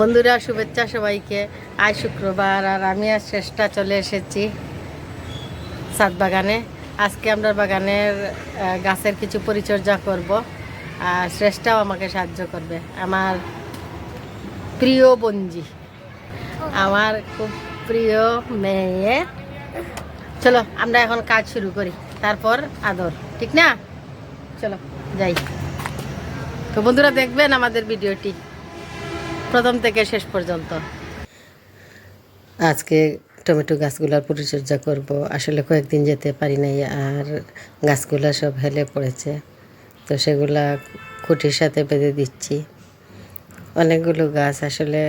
বন্ধুরা, শুভেচ্ছা সবাইকে। আজ শুক্রবার আর আমি আর চেষ্টা চলে এসেছি সাত বাগানে। আজকে আমরা বাগানের গাছের কিছু পরিচর্যা করব। আর শ্রেষ্ঠাও আমাকে সাহায্য করবে। আমার প্রিয় বঞ্জি। আমার খুব প্রিয় মেয়ে। চলো, আমরা এখন কাজ শুরু করি। তারপর আদর, ঠিক না? চলো, যাই। তো বন্ধুরা, দেখবেন আমাদের ভিডিওটি। প্রথম থেকে শেষ পর্যন্ত। আজকে টমেটো গাছগুলোর পরিচর্যা করব। আসলে কয়েকদিন যেতে পারি নাই আর গাছগুলো সব হেলে পড়েছে। তো সেগুলা খুঁটির সাথে বেঁধে দিচ্ছি। অনেকগুলো গাছ আসলে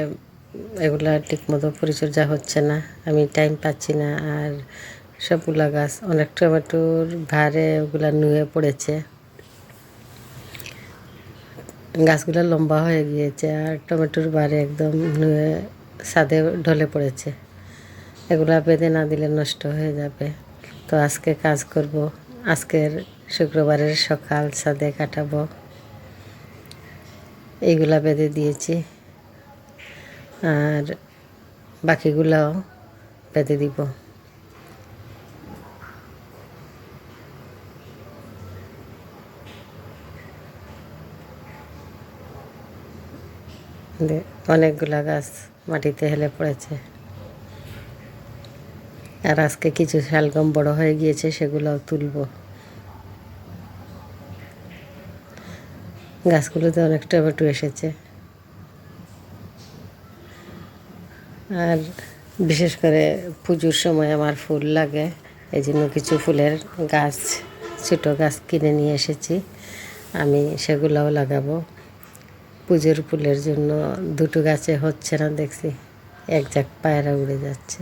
এগুলা ঠিকমতো পরিচর্যা হচ্ছে না। আমি টাইম পাচ্ছি না আর সবগুলা গাছ অনেক টমেটোর ভারে ওগুলা নুয়ে পড়েছে। গাছগুলো লম্বা হয়ে গিয়েছে আর টমেটোর বারে একদম ছাদে ঢলে পড়েছে। এগুলা বেঁধে না দিলে নষ্ট হয়ে যাবে। তো আজকে কাজ করব। আজকের শুক্রবারের সকাল সাদে কাটাবো। এইগুলা বেঁধে দিয়েছি। আর বাকিগুলাও বেঁধে দিব। অনেকগুলা গাছ মাটিতে হেলে পড়েছে। আর আজকে কিছু শালগম বড় হয়ে গিয়েছে, সেগুলোও তুলব। গাছগুলোতে অনেক টমেটো এসেছে। আর বিশেষ করে পুজোর সময় আমার ফুল লাগে, এই জন্য কিছু ফুলের গাছ, ছোটো গাছ কিনে নিয়ে এসেছি। আমি সেগুলোও লাগাবো। পুজোর ফুলের জন্য দুটো গাছে হচ্ছে না দেখছি। এক জাক পায়রা উড়ে যাচ্ছে।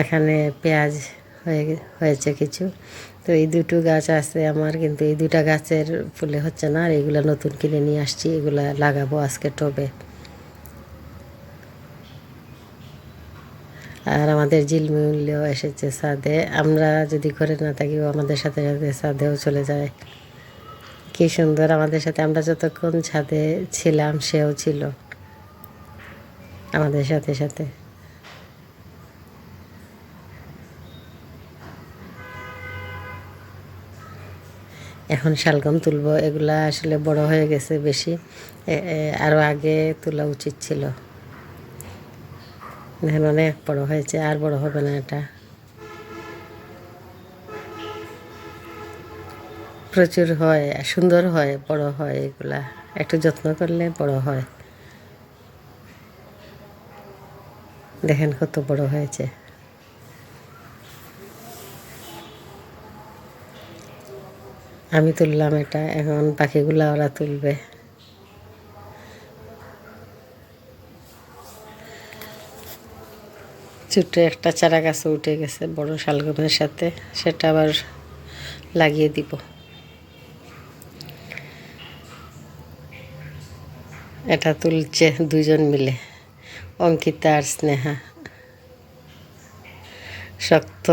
এখানে পেঁয়াজ হয়ে হয়েছে কিছু। তো এই দুটো গাছ আছে আমার, কিন্তু এই দুটা গাছের ফুলে হচ্ছে না, আর এগুলো নতুন কিনে নিয়ে আসছি, এগুলা লাগাবো আজকে টবে। আর আমাদের ঝিলমিলেও এসেছে সাদে। আমরা যদি ঘরে না থাকি, ও আমাদের সাথে সাথে সাদেও চলে যায়। কি সুন্দর আমাদের সাথে। আমরা যতক্ষণ ছাদে ছিলাম, সেও ছিল আমাদের সাথে সাথে। এখন শালগম তুলবো। এগুলা আসলে বড় হয়ে গেছে বেশি। এ- এ- আরও আগে তোলা উচিত ছিল। এখন অনেক বড় হয়েছে, আর বড় হবে না এটা। প্রচুর হয়, সুন্দর হয়, বড় হয় এগুলা। একটু যত্ন করলে বড় হয়। দেখেন কত বড় হয়েছে। আমি তুললাম এটা, এখন পাখিগুলা ওরা তুলবে। ছোট্ট একটা চারা গাছ উঠে গেছে, বড় শালগমের সাথে। সেটা আবার লাগিয়ে দিব। এটা তুলছে দুজন মিলে, অঙ্কিতা আর স্নেহা। শক্ত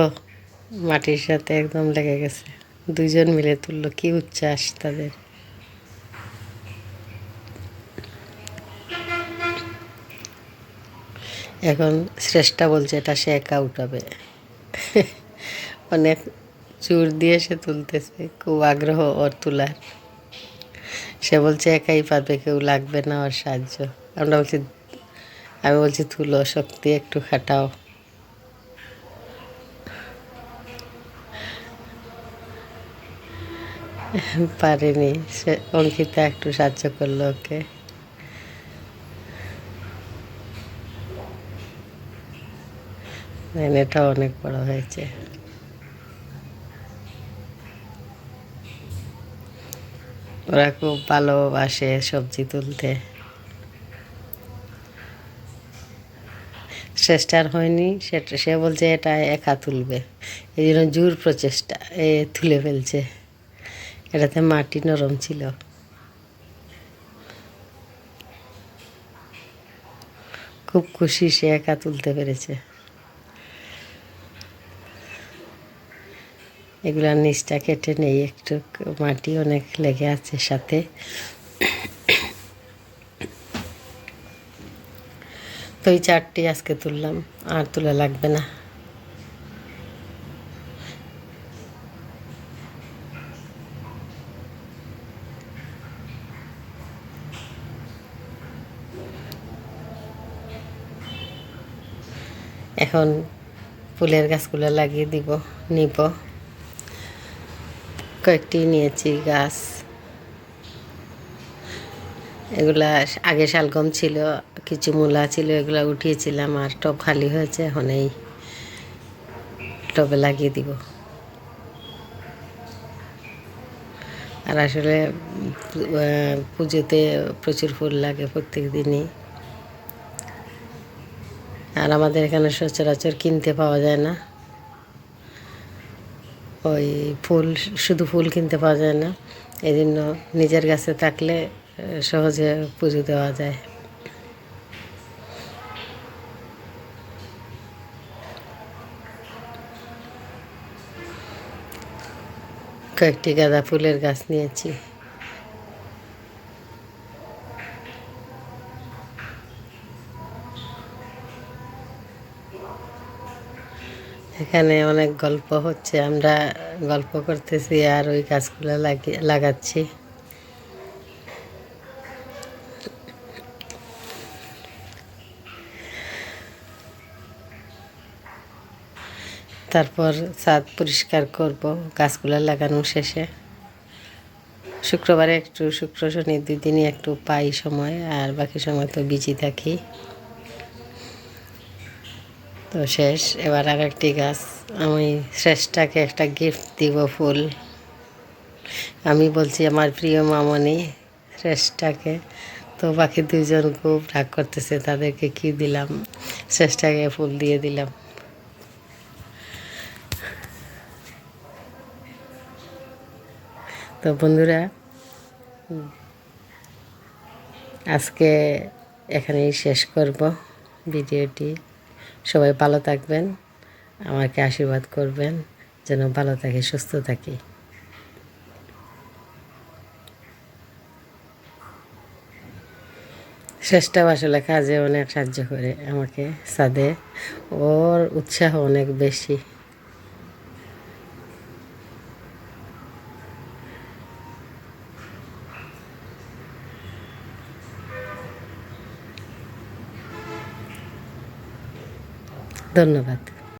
মাটির সাথে একদম লেগে গেছে। দুজন মিলে তুললো, কি উচ্ছ্বাস তাদের। এখন শ্রেষ্ঠা বলছে এটা সে একা উঠাবে। অনেক চুর দিয়ে সে তুলতেছে, খুব আগ্রহ ওর তোলার। সে বলছে, একাই পারবে, কেউ লাগবে না ওর সাহায্য। আমরা বলছি, আমি বলছি, তুলো, শক্তি একটু খাটাও। পারেনি, সে অঙ্কিতা একটু সাহায্য করল ওকে। এটা অনেক বড় হয়েছে। ওরা খুব ভালোবাসে সবজি তুলতে। চেষ্টার হয়নি সেটা সে বলছে এটা একা তুলবে। এই জন্য জোর প্রচেষ্টা, এ তুলে ফেলছে। এটাতে মাটি নরম ছিল। খুব খুশি সে একা তুলতে পেরেছে। এগুলার নিচটা কেটে নেই, একটু মাটি অনেক লেগে আছে সাথে। তো এই চারটি আজকে তুললাম, আর তোলা লাগবে না। এখন ফুলের গাছগুলো লাগিয়ে দিব, নিব। কয়েকটি নিয়েছি, গাছ। এগুলা আগে শালগম ছিল, কিছু মূলা ছিল, এগুলা উঠিয়েছিলাম আর টব খালি হয়েছে, এখন এই টবে লাগিয়ে দিব। আর আসলে পুজোতে প্রচুর ফুল লাগে প্রত্যেক দিনই আর আমাদের এখানে সচরাচর কিনতে পাওয়া যায় না। ওই ফুল, শুধু ফুল কিনতে পাওয়া যায় না। এই জন্য নিজের গাছে থাকলে সহজে পুজো দেওয়া যায়। কয়েকটি গাঁদা ফুলের গাছ নিয়েছি। এখানে অনেক গল্প হচ্ছে, আমরা গল্প করতেছি আর ওই গাছগুলো লাগিয়ে লাগাচ্ছি। তারপর ছাদ পরিষ্কার করব, গাছগুলো লাগানো শেষে। শুক্রবারে একটু, শুক্র শনি দুই দিনই একটু পাই সময়, আর বাকি সময় তো বিজি থাকি। তো শেষ। এবার আর একটি গাছ। আমি শ্রেষ্ঠাকে একটা গিফট দিব ফুল। আমি বলছি আমার প্রিয় মামনি শ্রেষ্ঠাকে তো বাকি দুজন খুব রাগ করতেছে, তাদেরকে কি দিলাম? শ্রেষ্ঠাকে ফুল দিয়ে দিলাম। তো বন্ধুরা, আজকে এখানেই শেষ করব ভিডিওটি। সবাই ভালো থাকবেন, আমাকে আশীর্বাদ করবেন, যেন ভালো থাকে, সুস্থ থাকি। শেষটাও আসলে কাজে অনেক সাহায্য করে আমাকে, সাদে। ওর উৎসাহ অনেক বেশি। ধন্যবাদ।